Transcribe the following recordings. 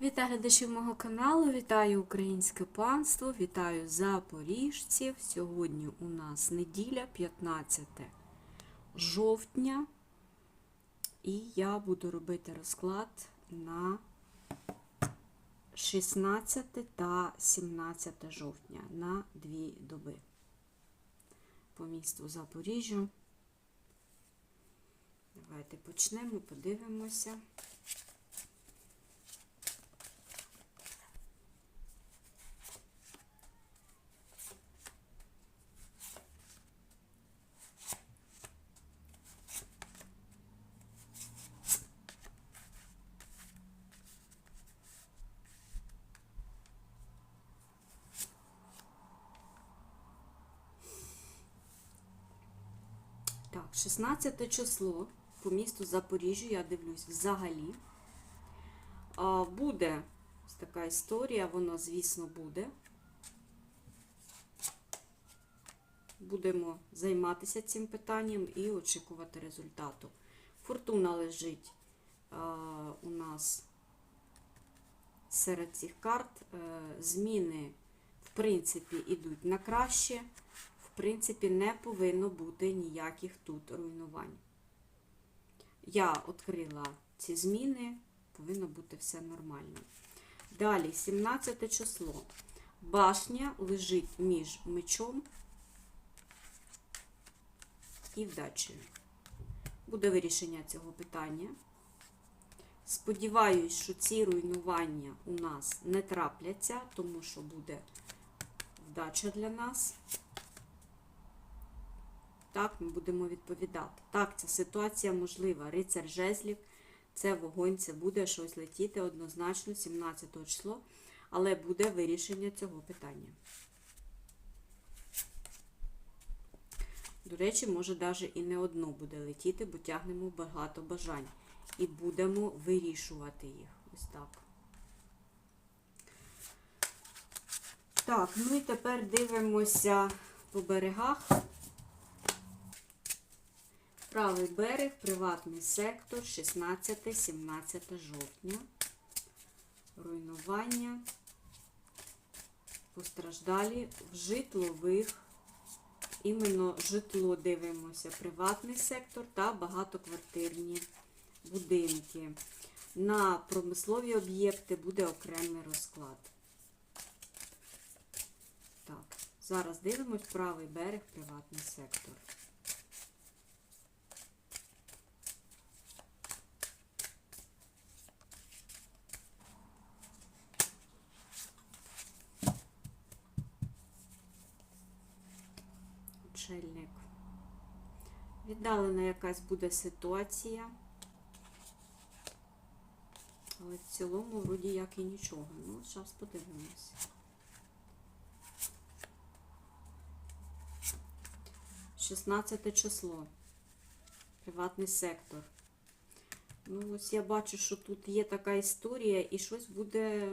Вітаю глядачів мого каналу, вітаю українське панство, вітаю запоріжців. Сьогодні у нас неділя, 15 жовтня, і я буду робити розклад на 16 та 17 жовтня на дві доби по місту Запоріжжя. Давайте почнемо, подивимося. 16 число по місту Запоріжжя, я дивлюсь взагалі. Буде ось така історія, вона, звісно, буде. Будемо займатися цим питанням і очікувати результату. Фортуна лежить у нас серед цих карт. Е, Зміни, в принципі, йдуть на краще в принципі, не повинно бути ніяких тут руйнувань. Я відкрила ці зміни, повинно бути все нормально. Далі, 17 число. Башня лежить між мечом і вдачею. Буде вирішення цього питання. Сподіваюсь, що ці руйнування у нас не трапляться, тому що буде вдача для нас. Так, ми будемо відповідати. Так, ця ситуація можлива. Рицар жезлів, це вогонь, це буде щось летіти однозначно 17 число, але буде вирішення цього питання. До речі, може навіть і не одно буде летіти, бо тягнемо багато бажань. І будемо вирішувати їх. Ось так. Так, ну і тепер дивимося по берегах. Правий берег, приватний сектор, 16-17 жовтня. Руйнування. Постраждалі в житлових. Іменно житло дивимося, приватний сектор та багатоквартирні будинки. На промислові об'єкти буде окремий розклад. Так, зараз дивимось правий берег, приватний сектор. Віддалена якась буде ситуація. Але в цілому, вроді як і нічого. Ну, зараз подивимось. Шістнадцяте число. Приватний сектор. Ну, ось я бачу, що тут є така історія, і щось буде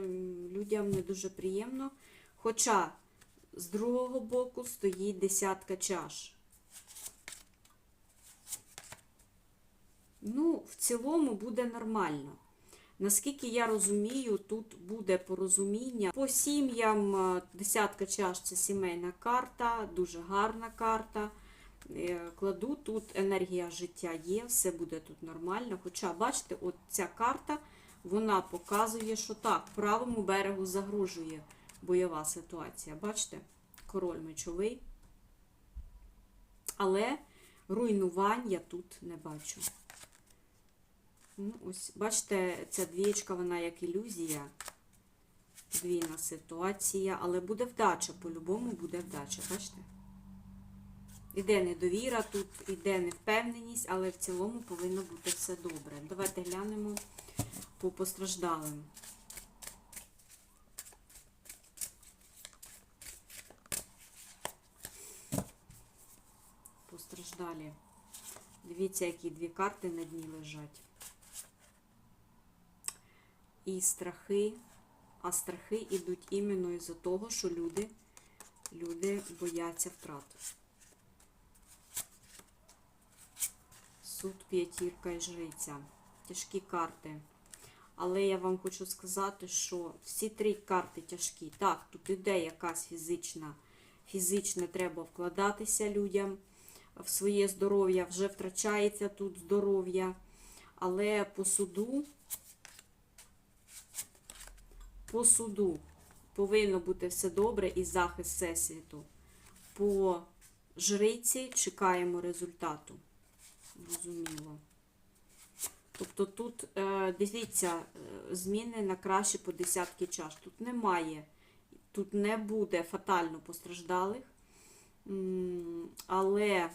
людям не дуже приємно. Хоча з другого боку стоїть десятка чаш. Ну, в цілому буде нормально. Наскільки я розумію, тут буде порозуміння. По сім'ям е, десятка чаш це сімейна карта, дуже гарна карта. Е, Кладу тут енергія життя є, все буде тут нормально. Хоча, бачите, от ця карта вона показує, що так, правому берегу загрожує бойова ситуація. Бачите? Король мечовий. Але руйнувань я тут не бачу. Ну, ось, бачите, ця двієчка, вона як ілюзія. Двійна ситуація, але буде вдача, по-любому буде вдача, бачите? Іде недовіра, тут іде невпевненість, але в цілому повинно бути все добре. Давайте глянемо по постраждалим. Постраждалі. Дивіться, які дві карти на дні лежать. І страхи, а страхи йдуть іменно із-за того, що люди, люди бояться втрат. Суд, п'ятірка і жриця. Тяжкі карти. Але я вам хочу сказати, що всі три карти тяжкі. Так, тут іде якась фізична, фізично треба вкладатися людям в своє здоров'я, вже втрачається тут здоров'я. Але по суду, по суду повинно бути все добре і захист Всесвіту. По жриці чекаємо результату. Зрозуміло. Тобто тут, е, дивіться, е, зміни на краще по десятки чаш. Тут немає, тут не буде фатально постраждалих, але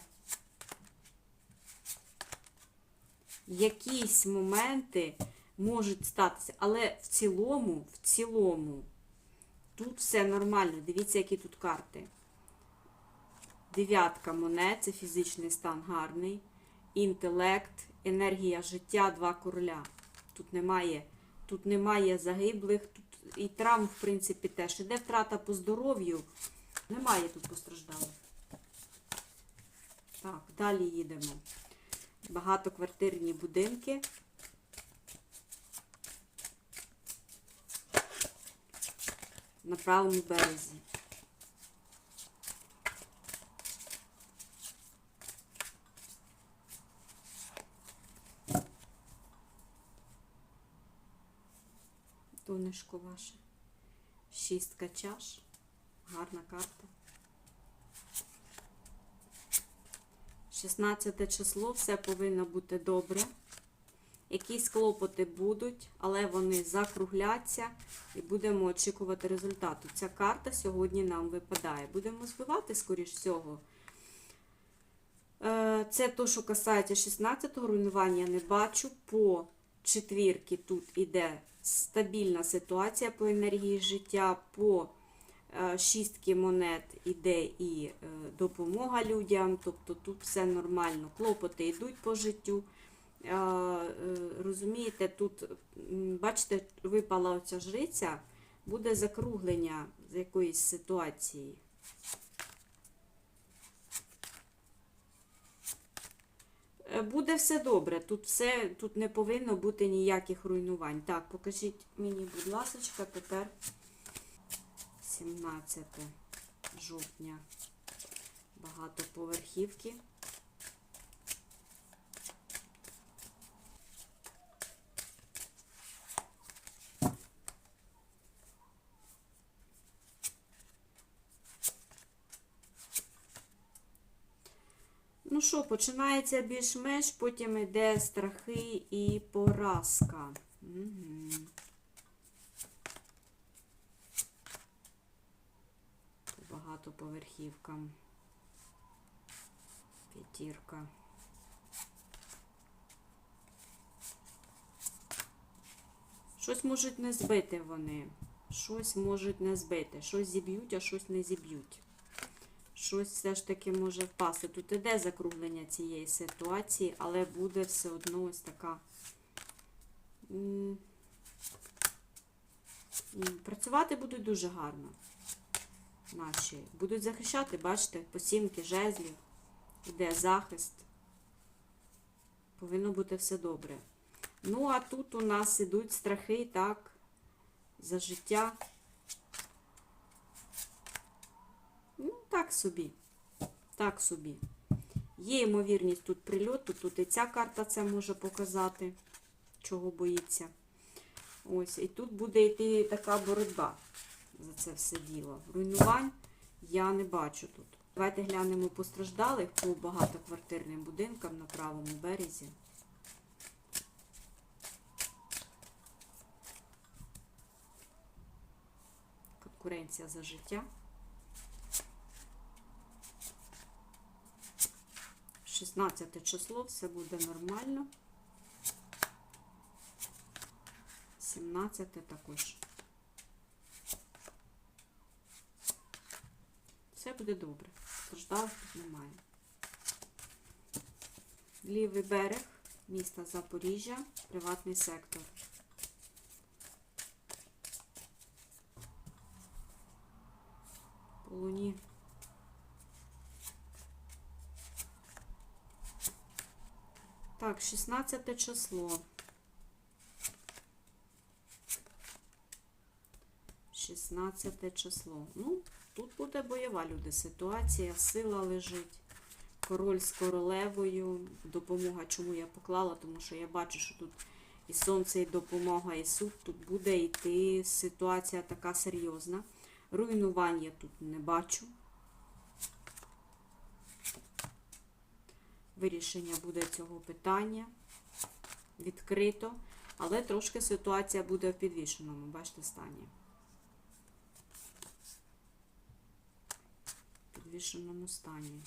якісь моменти можуть статися. Але в цілому, в цілому, тут все нормально. Дивіться, які тут карти. Дев'ятка монет, це фізичний стан гарний. Інтелект, енергія життя, два короля. Тут немає, тут немає загиблих, тут і травм, в принципі, теж. Іде втрата по здоров'ю. Немає тут постраждалих. Так, далі їдемо. Багатоквартирні будинки. На правому березі. Донечко ваше. Шістка чаш. Гарна карта. 16 число, все повинно бути добре. Якісь клопоти будуть, але вони закругляться і будемо очікувати результату. Ця карта сьогодні нам випадає. Будемо збивати, скоріш всього. Е, Це то, що касається 16-го руйнування, не бачу. По четвірки тут іде стабільна ситуація по енергії життя. По е, шістки монет іде і е, допомога людям, тобто тут все нормально. Клопоти йдуть по життю. Е, Розумієте, тут, бачите, випала оця жриця, буде закруглення з якоїсь ситуації. Е, Буде все добре. Тут все, тут не повинно бути ніяких руйнувань. Так, покажіть мені, будь ласка, тепер 17 жовтня. Багатоповерхівки. Що, починається більш-менш, потім йде страхи і поразка. Угу. По багатоповерхівкам. П'ятірка. Щось можуть не збити вони. Щось можуть не збити. Щось зіб'ють, а щось не зіб'ють. Щось все ж таки може впасти. Тут іде закруглення цієї ситуації, але буде все одно ось така. Працювати будуть дуже гарно. Наші. Будуть захищати, бачите, по сімки жезлів. Іде захист. Повинно бути все добре. Ну, а тут у нас ідуть страхи, так, за життя. Ну, так собі. Так собі. Є ймовірність тут прильоту, тут і ця карта це може показати, чого боїться. Ось, і тут буде йти така боротьба за це все діло. Руйнувань я не бачу тут. Давайте глянемо постраждалих по багатоквартирним будинкам на правому березі. Конкуренція за життя. 16 число, все буде нормально. 17 також. Все буде добре. Страждалих тут немає. Лівий берег міста Запоріжжя, приватний сектор. По луні. Так, 16 число. 16 число. Ну, тут буде бойова люди. Ситуація, сила лежить. Король з королевою. Допомога, чому я поклала, тому що я бачу, що тут і сонце, і допомога, і суд. Тут буде йти ситуація така серйозна. Руйнування тут не бачу. Вирішення буде цього питання відкрито, але трошки ситуація буде в підвішеному, бачите, стані. В підвішеному стані.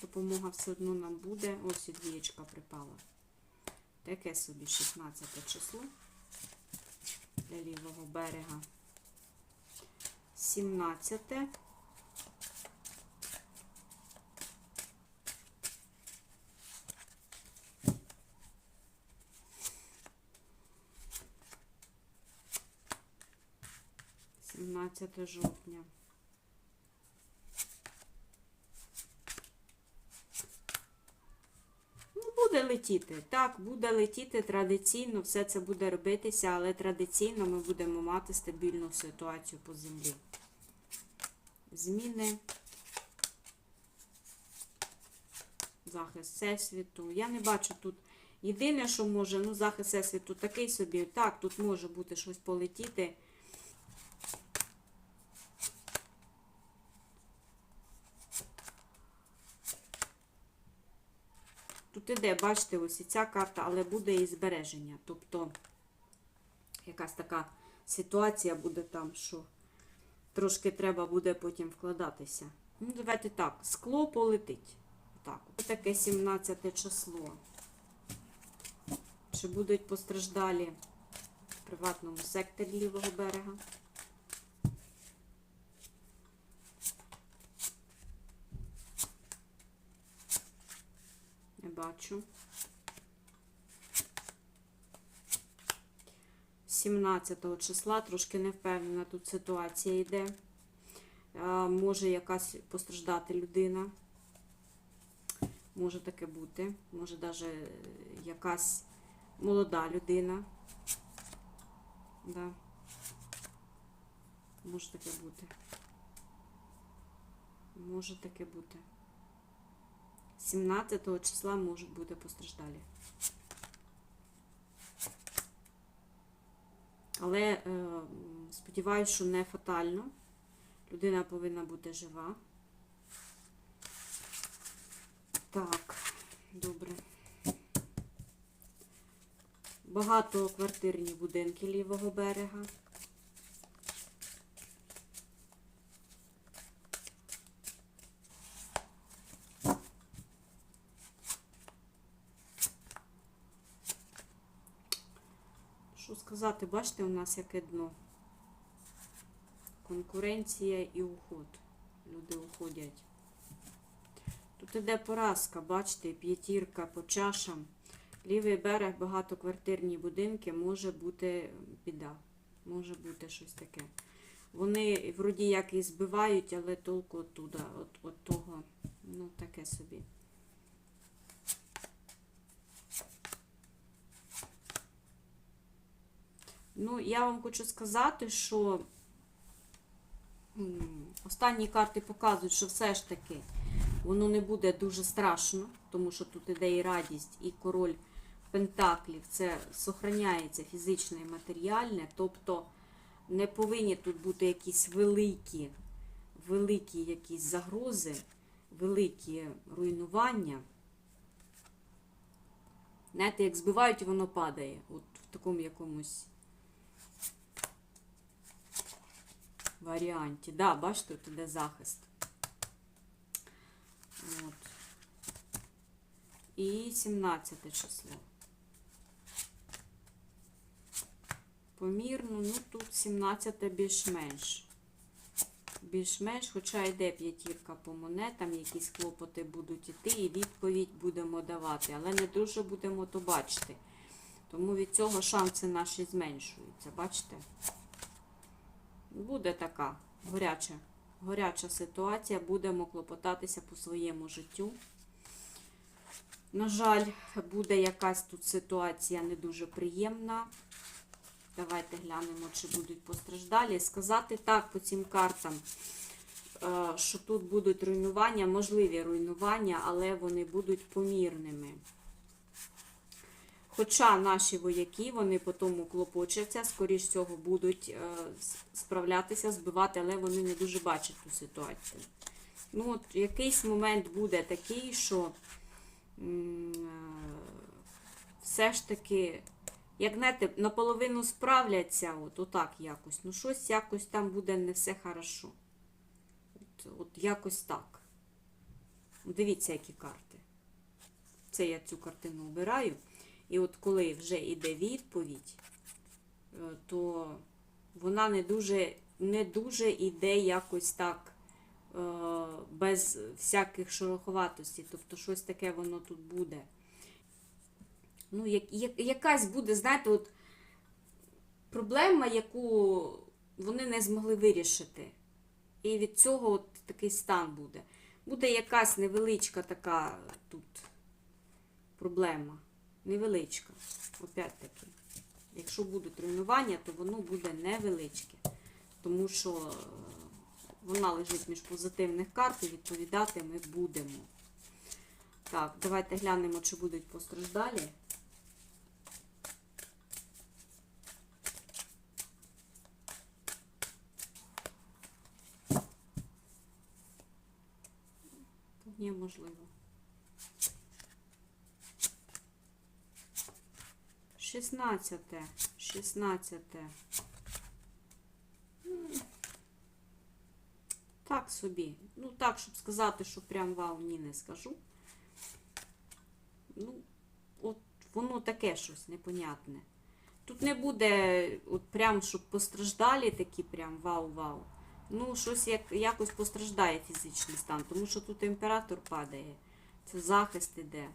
Допомога все одно нам буде. Ось і двієчка припала. Таке собі 16 число для лівого берега. 17. Сімнадцяте жовтня. Ну, буде летіти. Так, буде летіти традиційно, все це буде робитися, але традиційно ми будемо мати стабільну ситуацію по землі. Зміни. Захист всесвіту. Я не бачу тут. Єдине, що може, ну, захист всесвіту такий собі. Так, тут може бути щось полетіти. Тут іде, бачите, ось і ця карта, але буде і збереження. Тобто якась така ситуація буде там, що трошки треба буде потім вкладатися. Ну, давайте так, скло полетить. Так, ось таке 17 число. Чи будуть постраждалі в приватному секторі лівого берега? Бачу. 17 числа, трошки не впевнена, тут ситуація йде. Може якась постраждати людина. Може таке бути. Може навіть якась молода людина. Да. Може таке бути. Може таке бути. 17 числа можуть бути постраждалі. Але е, сподіваюся, що не фатально. Людина повинна бути жива. Так, добре. Багатоквартирні будинки лівого берега. Що сказати, бачите, у нас яке дно. Конкуренція і уход. Люди уходять. Тут іде поразка, бачите, п'ятірка по чашам. Лівий берег, багатоквартирні будинки, може бути біда. Може бути щось таке. Вони вроді як і збивають, але толку оттуда, от, от того, ну таке собі. Ну, я вам хочу сказати, що останні карти показують, що все ж таки воно не буде дуже страшно, тому що тут іде і радість, і король пентаклів. Це сохраняється фізичне і матеріальне, тобто не повинні тут бути якісь великі, великі якісь загрози, великі руйнування. Знаєте, як збивають, і воно падає. От в такому якомусь варіанті. Да, бачите, тут іде захист. От. І 17 число. Помірно, ну тут 17 більш-менш. Більш-менш, хоча йде п'ятірка по монетам, якісь клопоти будуть іти, і відповідь будемо давати. Але не дуже будемо то бачити. Тому від цього шанси наші зменшуються. Бачите? Буде така горяча, горяча ситуація, будемо клопотатися по своєму життю. На жаль, буде якась тут ситуація не дуже приємна. Давайте глянемо, чи будуть постраждалі. Сказати так по цим картам, е, що тут будуть руйнування, можливі руйнування, але вони будуть помірними. Хоча наші вояки, вони по тому клопочаться, скоріш всього, будуть е, справлятися, збивати, але вони не дуже бачать ту ситуацію. Ну, от якийсь момент буде такий, що е, все ж таки, як знаєте, наполовину справляться, от, отак якось. Ну, щось якось там буде не все хорошо. От, от якось так. Дивіться, які карти. Це я цю картину обираю. І от коли вже йде відповідь, е, то вона не дуже, не дуже йде якось так е, без всяких шороховатостей. Тобто щось таке воно тут буде. Ну, як, як, якась буде, знаєте, от проблема, яку вони не змогли вирішити. І від цього от такий стан буде. Буде якась невеличка така тут проблема. Невеличка. Опять таки. Якщо будуть руйнування, то воно буде невеличке. Тому що е, вона лежить між позитивних карт і відповідати ми будемо. Так, давайте глянемо, чи будуть постраждалі. Ні, можливо. 16. 16. Так собі. Ну, так, щоб сказати, що прям вау, ні, не скажу. Ну, от воно таке щось непонятне. Тут не буде, от прям, щоб постраждалі такі прям вау-вау. Ну, щось як, якось постраждає фізичний стан, тому що тут імператор падає. Це захист іде.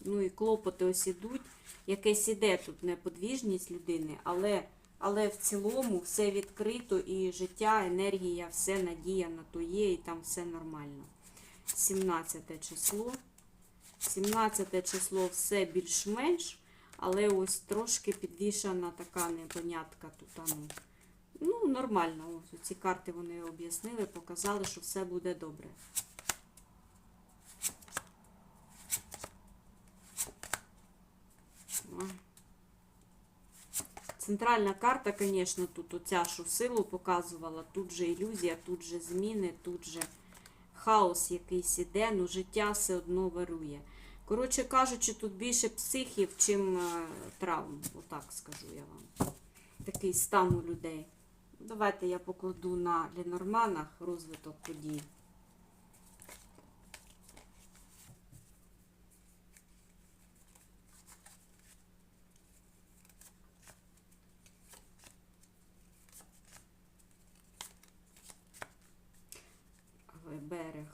Ну і клопоти ось ідуть. Якесь іде тут неподвіжність людини, але, але в цілому все відкрито і життя, енергія, все надія на то є, і там все нормально. 17 число. 17 число все більш-менш, але ось трошки підвішана така непонятка тут. а Ну, ну нормально. Ось ці карти вони об'яснили, показали, що все буде добре. Центральна карта, звісно, тут оця, силу показувала, тут же ілюзія, тут же зміни, тут же хаос якийсь іде, ну життя все одно вирує. Коротше кажучи, тут більше психів, чим е, травм, отак скажу я вам. Такий стан у людей. Давайте я покладу на Ленорманах розвиток подій. Правий берег.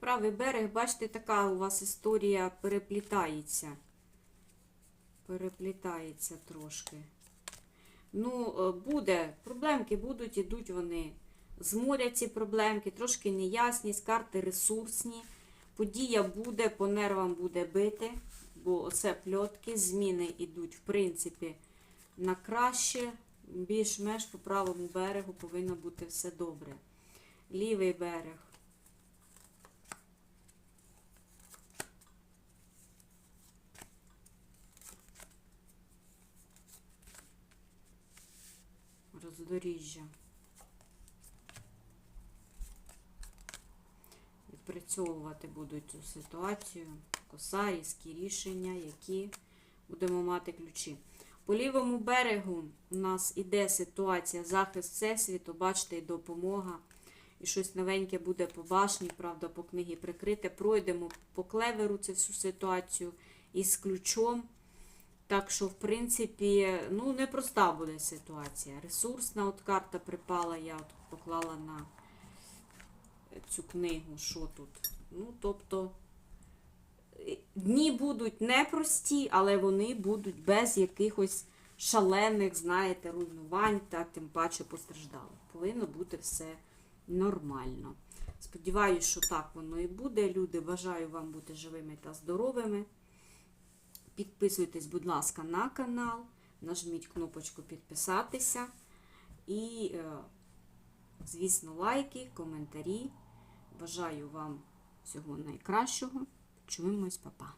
Правий берег, бачите, така у вас історія переплітається. Переплітається трошки. Ну, е, буде, проблемки будуть, ідуть вони. З моря ці проблемки, трошки неясність, карти ресурсні. Подія буде, по нервам буде бити, бо це пльотки, зміни йдуть, в принципі, на краще. Більш-менш по правому берегу повинно бути все добре. Лівий берег. Роздоріжжя. Відпрацьовувати будуть цю ситуацію. Косарівські рішення, які будемо мати ключі. По лівому берегу у нас іде ситуація захист всесвіту, бачите, і допомога. І щось новеньке буде по башні, правда, по книгі прикрите. Пройдемо по клеверу цю всю ситуацію із ключом. Так що, в принципі, ну, непроста буде ситуація. Ресурсна от карта припала, я от поклала на цю книгу, що тут. Ну, тобто, дні будуть непрості, але вони будуть без якихось шалених, знаєте, руйнувань та тим паче постраждалих. Повинно бути все нормально. Сподіваюсь, що так воно і буде. Люди, бажаю вам бути живими та здоровими. Підписуйтесь, будь ласка, на канал, нажміть кнопочку підписатися і, е, звісно, лайки, коментарі. Бажаю вам всього найкращого. Чуємось, па-па.